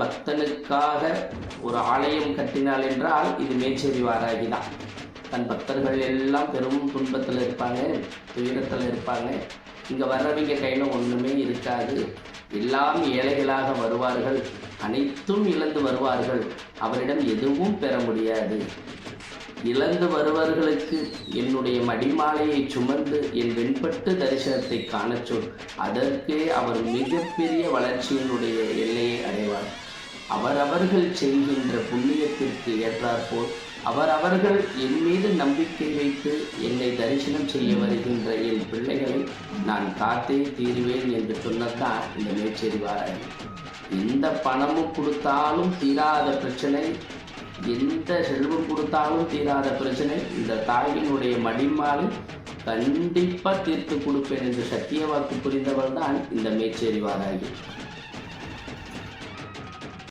பக்தனுக்காக ஒரு ஆலயம் கட்டினாள் என்றால் இது மேச்சேரி வாராகி தான் தன் பக்தர்கள் எல்லாம் பெரும் துன்பத்தில் இருப்பாங்க துயரத்தில் இருப்பாங்க. இங்கே வர்றவங்க கையில் ஒன்றுமே இருக்காது. எல்லாம் ஏழைகளாக வருவார்கள். அனைத்தும் இழந்து வருவார்கள். அவரிடம் எதுவும் பெற முடியாது. இழந்து வருவர்களுக்கு என்னுடைய மடிமாலையை சுமந்து என் வெண்பட்டு தரிசனத்தை காணச் சொல். அதற்கே அவர் மிகப்பெரிய வளர்ச்சியினுடைய எல்லையை அடைவார். அவரவர்கள் செய்கின்ற புண்ணியத்திற்கு ஏற்றாற்போல் அவரவர்கள் என் மீது நம்பிக்கை வைத்து என்னை தரிசனம் செய்ய வருகின்ற என் பிள்ளைகளை நான் காத்தே தீருவேன் என்று சொன்னதான் இந்த மேச்சேரி வாராய் எந்த பணமும் கொடுத்தாலும் தீராத பிரச்சனை எந்த செல்வம் கொடுத்தாலும் தீராத பிரச்சனை. இந்த தாயினுடைய மடிமாலை கண்டிப்பாக தீர்த்து கொடுப்பேன் என்று சத்திய வாக்கு புரிந்தவள் தான் இந்த மேச்சேரி வாராகி